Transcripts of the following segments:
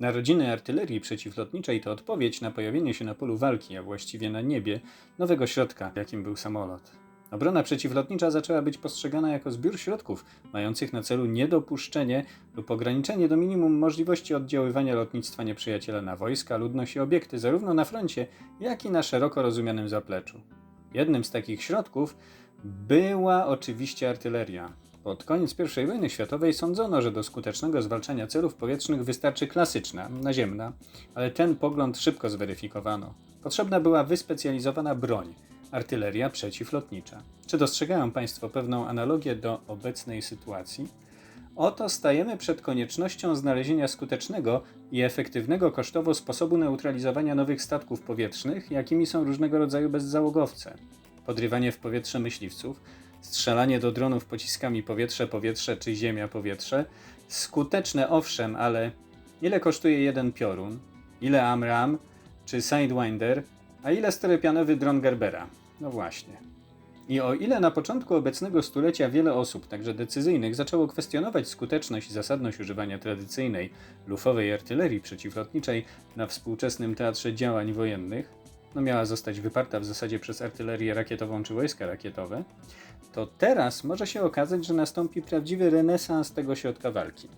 Narodziny artylerii przeciwlotniczej to odpowiedź na pojawienie się na polu walki, a właściwie na niebie, nowego środka, jakim był samolot. Obrona przeciwlotnicza zaczęła być postrzegana jako zbiór środków mających na celu niedopuszczenie lub ograniczenie do minimum możliwości oddziaływania lotnictwa nieprzyjaciela na wojska, ludność i obiekty zarówno na froncie, jak i na szeroko rozumianym zapleczu. Jednym z takich środków była oczywiście artyleria. Pod koniec I wojny światowej sądzono, że do skutecznego zwalczania celów powietrznych wystarczy klasyczna, naziemna, ale ten pogląd szybko zweryfikowano. Potrzebna była wyspecjalizowana broń, artyleria przeciwlotnicza. Czy dostrzegają Państwo pewną analogię do obecnej sytuacji? Oto stajemy przed koniecznością znalezienia skutecznego i efektywnego kosztowo sposobu neutralizowania nowych statków powietrznych, jakimi są różnego rodzaju bezzałogowce. Podrywanie w powietrze myśliwców, strzelanie do dronów pociskami powietrze-powietrze czy ziemia-powietrze. Skuteczne owszem, ale ile kosztuje jeden piorun? Ile Amram czy Sidewinder? A ile stereopianowy dron Gerbera? No właśnie. I o ile na początku obecnego stulecia wiele osób, także decyzyjnych, zaczęło kwestionować skuteczność i zasadność używania tradycyjnej lufowej artylerii przeciwlotniczej na współczesnym teatrze działań wojennych, no miała zostać wyparta w zasadzie przez artylerię rakietową czy wojska rakietowe, to teraz może się okazać, że nastąpi prawdziwy renesans tego środka walki.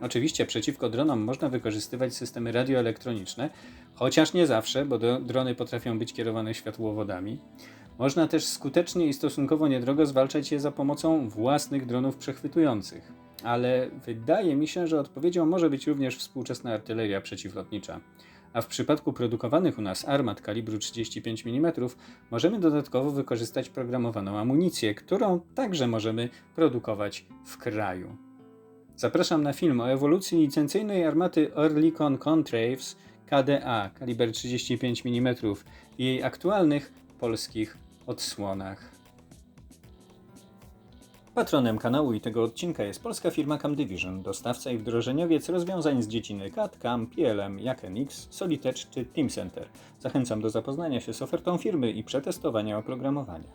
Oczywiście przeciwko dronom można wykorzystywać systemy radioelektroniczne, chociaż nie zawsze, bo drony potrafią być kierowane światłowodami. Można też skutecznie i stosunkowo niedrogo zwalczać je za pomocą własnych dronów przechwytujących. Ale wydaje mi się, że odpowiedzią może być również współczesna artyleria przeciwlotnicza a w przypadku produkowanych u nas armat kalibru 35 mm możemy dodatkowo wykorzystać programowaną amunicję, którą także możemy produkować w kraju. Zapraszam na film o ewolucji licencyjnej armaty Oerlikon Contraves KDA kaliber 35 mm i jej aktualnych polskich odsłonach. Patronem kanału i tego odcinka jest polska firma CamDivision, dostawca i wdrożeniowiec rozwiązań z dziedziny CAD, CAM, PLM, jak NX, Solitech czy Teamcenter. Zachęcam do zapoznania się z ofertą firmy i przetestowania oprogramowania.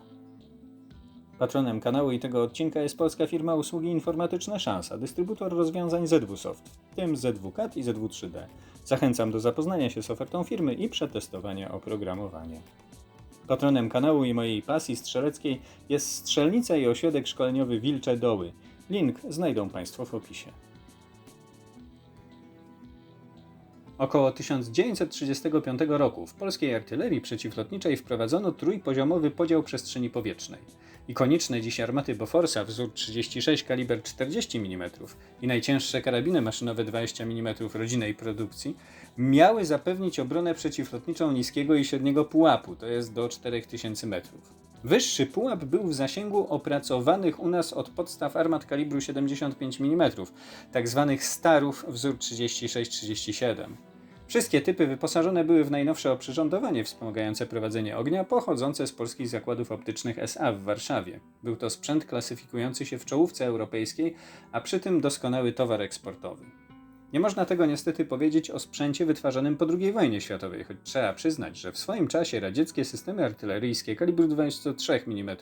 Patronem kanału i tego odcinka jest polska firma usługi informatyczne Szansa, dystrybutor rozwiązań ZWSoft, w tym ZWCAD i ZW3D. Zachęcam do zapoznania się z ofertą firmy i przetestowania oprogramowania. Patronem kanału i mojej pasji strzeleckiej jest strzelnica i ośrodek szkoleniowy Wilcze Doły. Link znajdą Państwo w opisie. Około 1935 roku w polskiej artylerii przeciwlotniczej wprowadzono trójpoziomowy podział przestrzeni powietrznej. Ikoniczne dziś armaty Boforsa wzór 36 kaliber 40 mm i najcięższe karabiny maszynowe 20 mm rodzinnej produkcji miały zapewnić obronę przeciwlotniczą niskiego i średniego pułapu, to jest do 4000 metrów. Wyższy pułap był w zasięgu opracowanych u nas od podstaw armat kalibru 75 mm, tzw. starów wzór 36-37. Wszystkie typy wyposażone były w najnowsze oprzyrządowanie wspomagające prowadzenie ognia pochodzące z polskich zakładów optycznych SA w Warszawie. Był to sprzęt klasyfikujący się w czołówce europejskiej, a przy tym doskonały towar eksportowy. Nie można tego niestety powiedzieć o sprzęcie wytwarzanym po II wojnie światowej, choć trzeba przyznać, że w swoim czasie radzieckie systemy artyleryjskie kalibru 23 mm,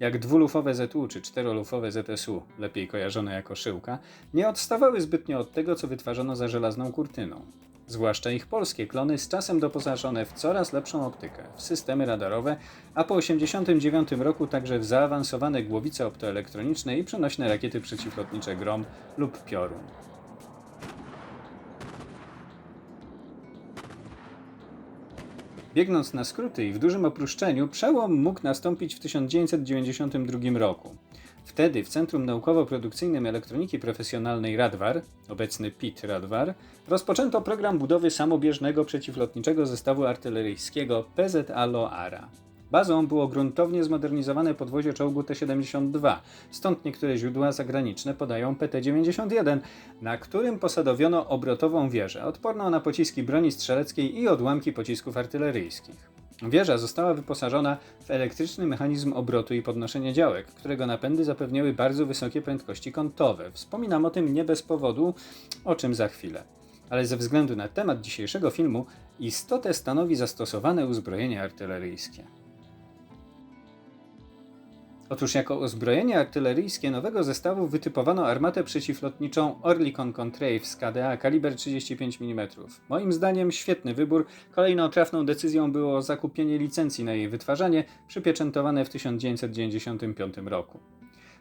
jak dwulufowe ZU czy czterolufowe ZSU, lepiej kojarzone jako szyłka, nie odstawały zbytnio od tego, co wytwarzano za żelazną kurtyną. Zwłaszcza ich polskie klony z czasem doposażone w coraz lepszą optykę, w systemy radarowe, a po 1989 roku także w zaawansowane głowice optoelektroniczne i przenośne rakiety przeciwlotnicze Grom lub Piorun. Biegnąc na skróty i w dużym oprószczeniu, przełom mógł nastąpić w 1992 roku. Wtedy w Centrum Naukowo-Produkcyjnym Elektroniki Profesjonalnej Radwar, obecny PIT Radwar, rozpoczęto program budowy samobieżnego przeciwlotniczego zestawu artyleryjskiego PZA Loara. Bazą było gruntownie zmodernizowane podwozie czołgu T-72, stąd niektóre źródła zagraniczne podają PT-91, na którym posadowiono obrotową wieżę, odporną na pociski broni strzeleckiej i odłamki pocisków artyleryjskich. Wieża została wyposażona w elektryczny mechanizm obrotu i podnoszenia działek, którego napędy zapewniały bardzo wysokie prędkości kątowe. Wspominam o tym nie bez powodu, o czym za chwilę. Ale ze względu na temat dzisiejszego filmu, istotę stanowi zastosowane uzbrojenie artyleryjskie. Otóż jako uzbrojenie artyleryjskie nowego zestawu wytypowano armatę przeciwlotniczą Orlikon Contrave z KDA kaliber 35 mm. Moim zdaniem świetny wybór. Kolejną trafną decyzją było zakupienie licencji na jej wytwarzanie, przypieczętowane w 1995 roku.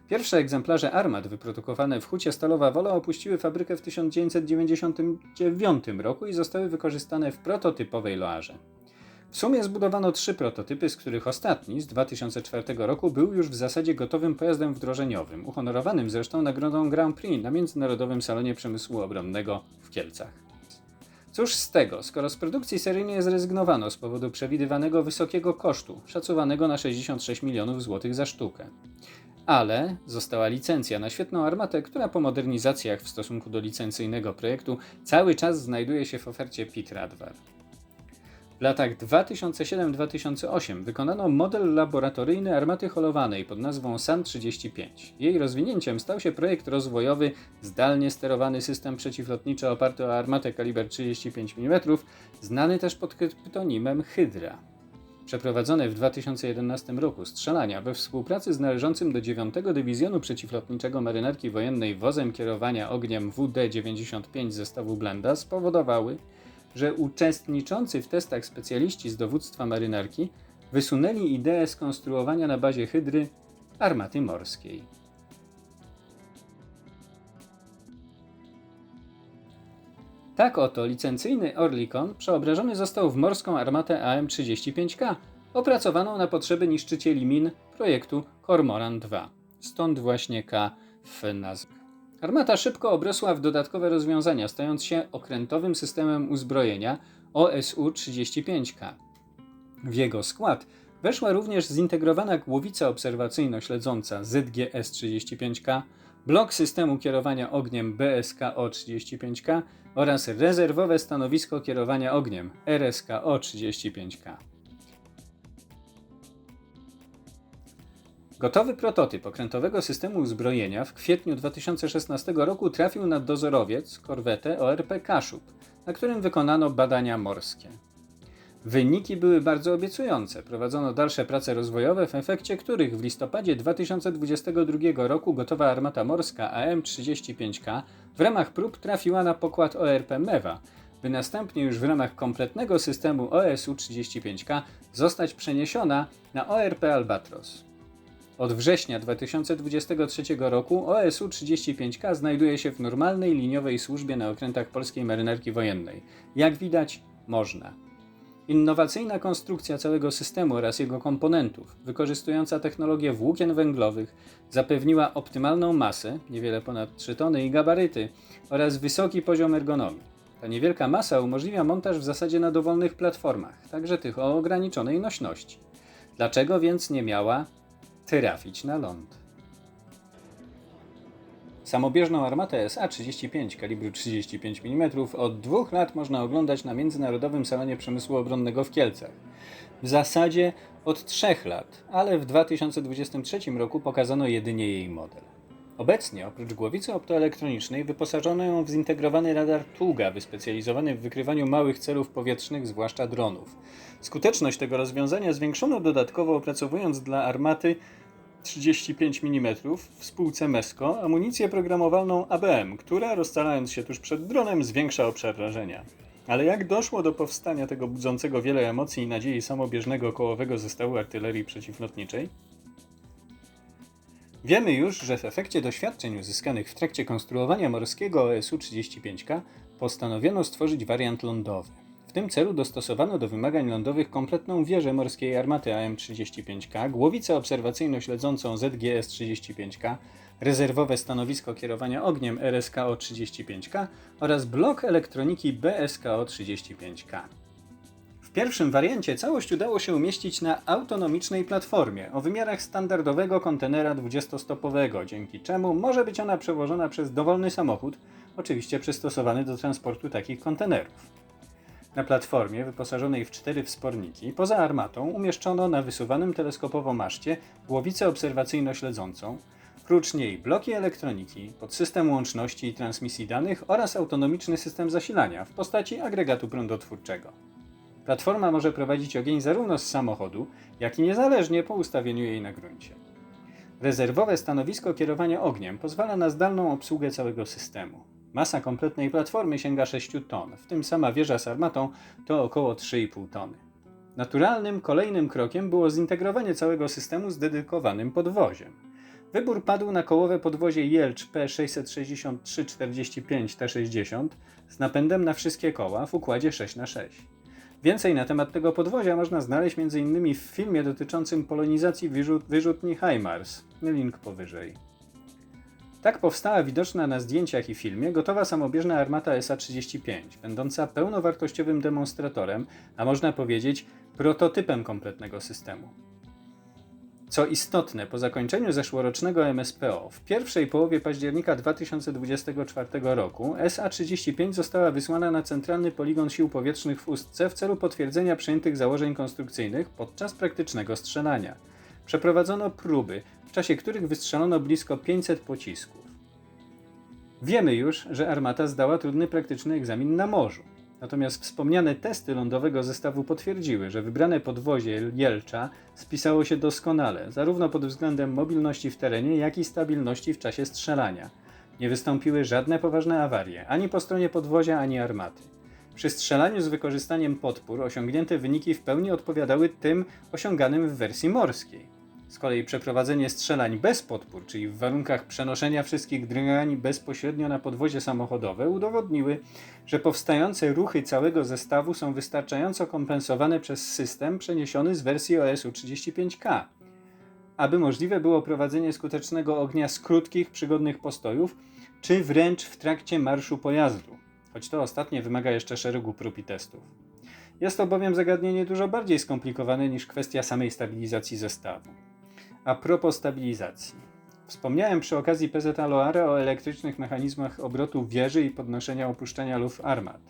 Pierwsze egzemplarze armat wyprodukowane w Hucie Stalowa Wola opuściły fabrykę w 1999 roku i zostały wykorzystane w prototypowej loarze. W sumie zbudowano trzy prototypy, z których ostatni z 2004 roku był już w zasadzie gotowym pojazdem wdrożeniowym, uhonorowanym zresztą nagrodą Grand Prix na Międzynarodowym Salonie Przemysłu Obronnego w Kielcach. Cóż z tego, skoro z produkcji seryjnie zrezygnowano z powodu przewidywanego wysokiego kosztu, szacowanego na 66 milionów złotych za sztukę. Ale została licencja na świetną armatę, która po modernizacjach w stosunku do licencyjnego projektu cały czas znajduje się w ofercie Pit Radwar. W latach 2007-2008 wykonano model laboratoryjny armaty holowanej pod nazwą SAN-35. Jej rozwinięciem stał się projekt rozwojowy zdalnie sterowany system przeciwlotniczy oparty o armatę kaliber 35 mm, znany też pod kryptonimem Hydra. Przeprowadzone w 2011 roku strzelania we współpracy z należącym do 9 Dywizjonu Przeciwlotniczego Marynarki Wojennej wozem kierowania ogniem WD-95 zestawu Blenda spowodowały, że uczestniczący w testach specjaliści z dowództwa marynarki wysunęli ideę skonstruowania na bazie hydry armaty morskiej. Tak oto licencyjny Orlikon przeobrażony został w morską armatę AM-35K, opracowaną na potrzeby niszczycieli min projektu Cormoran 2. Stąd właśnie K w nazwie. Armata szybko obrosła w dodatkowe rozwiązania, stając się okrętowym systemem uzbrojenia OSU-35K. W jego skład weszła również zintegrowana głowica obserwacyjno-śledząca ZGS-35K, blok systemu kierowania ogniem BSKO-35K oraz rezerwowe stanowisko kierowania ogniem RSKO-35K. Gotowy prototyp okrętowego systemu uzbrojenia w kwietniu 2016 roku trafił na dozorowiec korwetę ORP Kaszub, na którym wykonano badania morskie. Wyniki były bardzo obiecujące. Prowadzono dalsze prace rozwojowe, w efekcie których w listopadzie 2022 roku gotowa armata morska AM-35K w ramach prób trafiła na pokład ORP Mewa, by następnie już w ramach kompletnego systemu OSU-35K zostać przeniesiona na ORP Albatros. Od września 2023 roku OSU-35K znajduje się w normalnej liniowej służbie na okrętach polskiej marynarki wojennej. Jak widać, można. Innowacyjna konstrukcja całego systemu oraz jego komponentów, wykorzystująca technologię włókien węglowych, zapewniła optymalną masę, niewiele ponad 3 tony i gabaryty, oraz wysoki poziom ergonomii. Ta niewielka masa umożliwia montaż w zasadzie na dowolnych platformach, także tych o ograniczonej nośności. Dlaczego więc nie miała trafić na ląd. Samobieżną armatę SA-35 kalibru 35 mm od dwóch lat można oglądać na Międzynarodowym Salonie Przemysłu Obronnego w Kielcach. W zasadzie od trzech lat, ale w 2023 roku pokazano jedynie jej model. Obecnie, oprócz głowicy optoelektronicznej, wyposażono ją w zintegrowany radar Tuga, wyspecjalizowany w wykrywaniu małych celów powietrznych, zwłaszcza dronów. Skuteczność tego rozwiązania zwiększono dodatkowo opracowując dla armaty 35 mm w spółce MESCO amunicję programowalną ABM, która rozstalając się tuż przed dronem zwiększa obszar rażenia. Ale jak doszło do powstania tego budzącego wiele emocji i nadziei samobieżnego kołowego zestawu artylerii przeciwlotniczej? Wiemy już, że w efekcie doświadczeń uzyskanych w trakcie konstruowania morskiego OSU-35K postanowiono stworzyć wariant lądowy. W tym celu dostosowano do wymagań lądowych kompletną wieżę morskiej armaty AM-35K, głowicę obserwacyjno-śledzącą ZGS-35K, rezerwowe stanowisko kierowania ogniem RSKO-35K oraz blok elektroniki BSKO-35K. W pierwszym wariancie całość udało się umieścić na autonomicznej platformie o wymiarach standardowego kontenera 20-stopowego, dzięki czemu może być ona przewożona przez dowolny samochód, oczywiście przystosowany do transportu takich kontenerów. Na platformie wyposażonej w cztery wsporniki, poza armatą umieszczono na wysuwanym teleskopowo maszcie głowicę obserwacyjno-śledzącą, prócz niej bloki elektroniki, podsystem łączności i transmisji danych oraz autonomiczny system zasilania w postaci agregatu prądotwórczego. Platforma może prowadzić ogień zarówno z samochodu, jak i niezależnie po ustawieniu jej na gruncie. Rezerwowe stanowisko kierowania ogniem pozwala na zdalną obsługę całego systemu. Masa kompletnej platformy sięga 6 ton, w tym sama wieża z armatą to około 3,5 tony. Naturalnym kolejnym krokiem było zintegrowanie całego systemu z dedykowanym podwoziem. Wybór padł na kołowe podwozie Jelcz P663-45-T60 z napędem na wszystkie koła w układzie 6x6. Więcej na temat tego podwozia można znaleźć m.in. w filmie dotyczącym polonizacji wyrzut, wyrzutni HIMARS. Link powyżej. Tak powstała widoczna na zdjęciach i filmie gotowa samobieżna armata SA-35, będąca pełnowartościowym demonstratorem, a można powiedzieć prototypem kompletnego systemu. Co istotne, po zakończeniu zeszłorocznego MSPO, w pierwszej połowie października 2024 roku SA-35 została wysłana na centralny poligon sił powietrznych w Ustce w celu potwierdzenia przyjętych założeń konstrukcyjnych podczas praktycznego strzelania. Przeprowadzono próby, w czasie których wystrzelono blisko 500 pocisków. Wiemy już, że armata zdała trudny praktyczny egzamin na morzu. Natomiast wspomniane testy lądowego zestawu potwierdziły, że wybrane podwozie Jelcza spisało się doskonale, zarówno pod względem mobilności w terenie, jak i stabilności w czasie strzelania. Nie wystąpiły żadne poważne awarie, ani po stronie podwozia, ani armaty. Przy strzelaniu z wykorzystaniem podpór osiągnięte wyniki w pełni odpowiadały tym osiąganym w wersji morskiej. Z kolei przeprowadzenie strzelań bez podpór, czyli w warunkach przenoszenia wszystkich drgań bezpośrednio na podwozie samochodowe, udowodniły, że powstające ruchy całego zestawu są wystarczająco kompensowane przez system przeniesiony z wersji OSU 35K. Aby możliwe było prowadzenie skutecznego ognia z krótkich, przygodnych postojów, czy wręcz w trakcie marszu pojazdu, choć to ostatnie wymaga jeszcze szeregu prób i testów. Jest to bowiem zagadnienie dużo bardziej skomplikowane niż kwestia samej stabilizacji zestawu. A propos stabilizacji. Wspomniałem przy okazji PZ Loare o elektrycznych mechanizmach obrotu wieży i podnoszenia opuszczenia luf armat.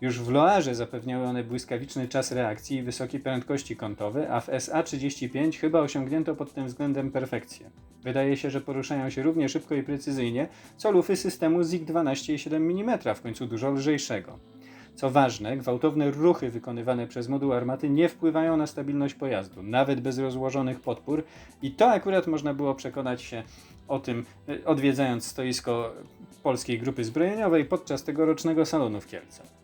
Już w Loarze zapewniały one błyskawiczny czas reakcji i wysokie prędkości kątowe, a w SA-35 chyba osiągnięto pod tym względem perfekcję. Wydaje się, że poruszają się równie szybko i precyzyjnie, co lufy systemu ZIG 12,7 mm, w końcu dużo lżejszego. Co ważne, gwałtowne ruchy wykonywane przez moduł armaty nie wpływają na stabilność pojazdu, nawet bez rozłożonych podpór i to akurat można było przekonać się o tym, e, odwiedzając stoisko Polskiej Grupy Zbrojeniowej podczas tegorocznego salonu w Kielcach.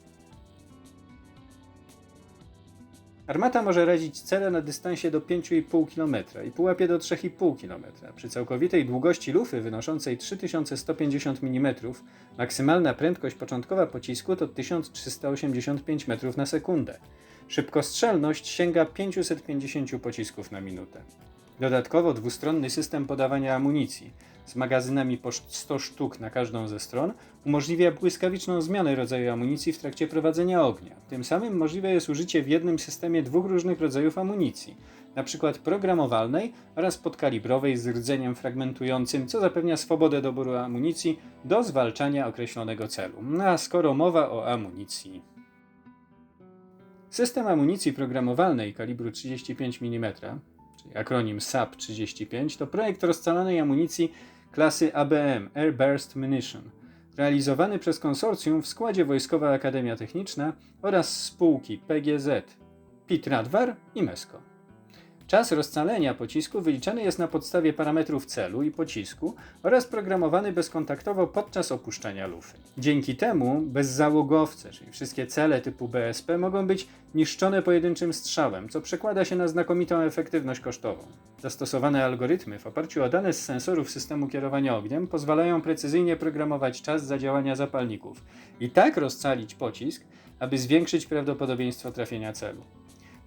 Armata może razić cele na dystansie do 5,5 km i pułapie do 3,5 km. Przy całkowitej długości lufy wynoszącej 3150 mm maksymalna prędkość początkowa pocisku to 1385 metrów na sekundę. Szybkostrzelność sięga 550 pocisków na minutę. Dodatkowo dwustronny system podawania amunicji z magazynami po 100 sztuk na każdą ze stron umożliwia błyskawiczną zmianę rodzaju amunicji w trakcie prowadzenia ognia. Tym samym możliwe jest użycie w jednym systemie dwóch różnych rodzajów amunicji, np. programowalnej oraz podkalibrowej z rdzeniem fragmentującym, co zapewnia swobodę doboru amunicji do zwalczania określonego celu. No a skoro mowa o amunicji. System amunicji programowalnej kalibru 35 mm akronim SAP-35, to projekt rozcalanej amunicji klasy ABM Air Burst Munition, realizowany przez konsorcjum w składzie Wojskowa Akademia Techniczna oraz spółki PGZ, PIT Radwar i MESCO. Czas rozcalenia pocisku wyliczany jest na podstawie parametrów celu i pocisku oraz programowany bezkontaktowo podczas opuszczania lufy. Dzięki temu bezzałogowce, czyli wszystkie cele typu BSP mogą być niszczone pojedynczym strzałem, co przekłada się na znakomitą efektywność kosztową. Zastosowane algorytmy w oparciu o dane z sensorów systemu kierowania ogniem pozwalają precyzyjnie programować czas zadziałania zapalników i tak rozcalić pocisk, aby zwiększyć prawdopodobieństwo trafienia celu.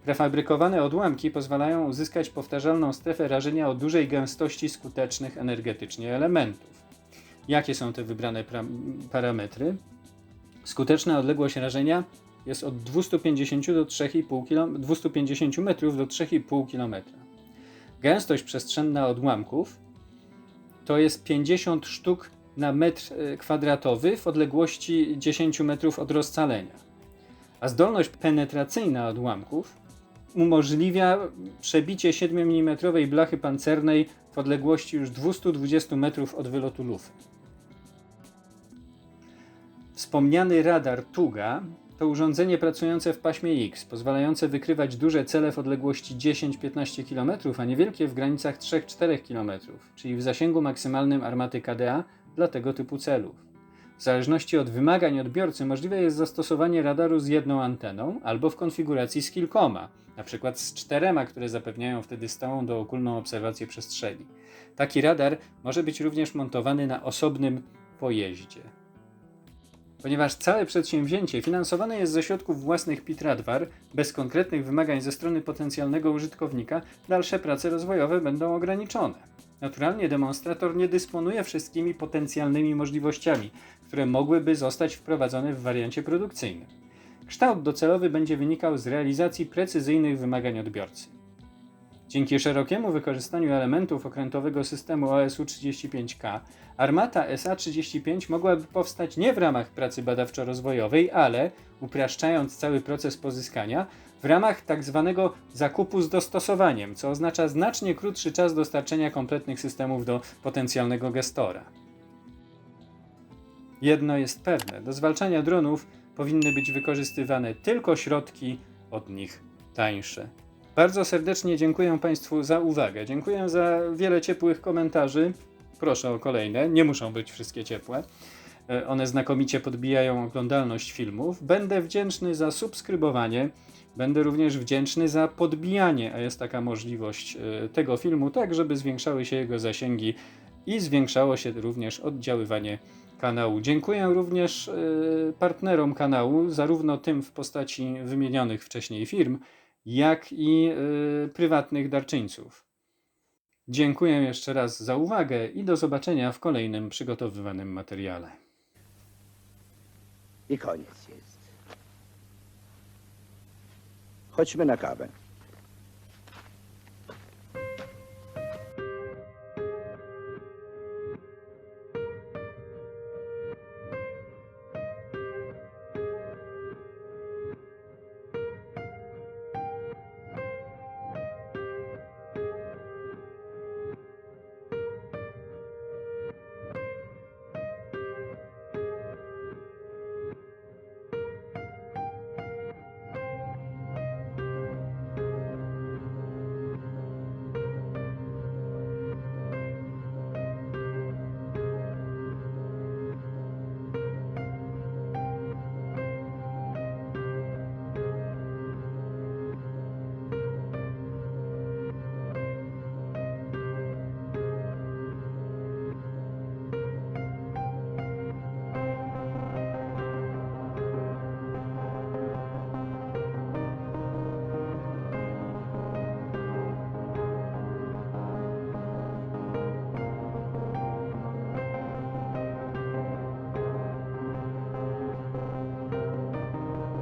Prefabrykowane odłamki pozwalają uzyskać powtarzalną strefę rażenia o dużej gęstości skutecznych energetycznie elementów. Jakie są te wybrane parametry? Skuteczna odległość rażenia jest od 250 do 3,5 km, 250 metrów do 3,5 km. Gęstość przestrzenna odłamków to jest 50 sztuk na metr e, kwadratowy w odległości 10 metrów od rozcalenia. A zdolność penetracyjna odłamków umożliwia przebicie 7 mm blachy pancernej w odległości już 220 metrów od wylotu lufy. Wspomniany radar TUGA to urządzenie pracujące w paśmie X, pozwalające wykrywać duże cele w odległości 10-15 km, a niewielkie w granicach 3-4 km, czyli w zasięgu maksymalnym armaty KDA dla tego typu celów. W zależności od wymagań odbiorcy możliwe jest zastosowanie radaru z jedną anteną albo w konfiguracji z kilkoma, np. z czterema, które zapewniają wtedy stałą dookulną obserwację przestrzeni. Taki radar może być również montowany na osobnym pojeździe. Ponieważ całe przedsięwzięcie finansowane jest ze środków własnych Pitradwar, bez konkretnych wymagań ze strony potencjalnego użytkownika, dalsze prace rozwojowe będą ograniczone. Naturalnie demonstrator nie dysponuje wszystkimi potencjalnymi możliwościami, które mogłyby zostać wprowadzone w wariancie produkcyjnym. Kształt docelowy będzie wynikał z realizacji precyzyjnych wymagań odbiorcy. Dzięki szerokiemu wykorzystaniu elementów okrętowego systemu OSU-35K, armata SA-35 mogłaby powstać nie w ramach pracy badawczo-rozwojowej, ale, upraszczając cały proces pozyskania, w ramach tzw. zakupu z dostosowaniem, co oznacza znacznie krótszy czas dostarczenia kompletnych systemów do potencjalnego gestora. Jedno jest pewne: do zwalczania dronów powinny być wykorzystywane tylko środki od nich tańsze. Bardzo serdecznie dziękuję Państwu za uwagę. Dziękuję za wiele ciepłych komentarzy. Proszę o kolejne. Nie muszą być wszystkie ciepłe. E, One znakomicie podbijają oglądalność filmów. Będę wdzięczny za subskrybowanie. Będę również wdzięczny za podbijanie, a jest taka możliwość e, tego filmu, tak żeby zwiększały się jego zasięgi i zwiększało się również oddziaływanie kanału. Dziękuję również e, partnerom kanału, zarówno tym w postaci wymienionych wcześniej firm, jak i prywatnych darczyńców. Dziękuję jeszcze raz za uwagę i do zobaczenia w kolejnym przygotowywanym materiale. I koniec jest. Chodźmy na kawę.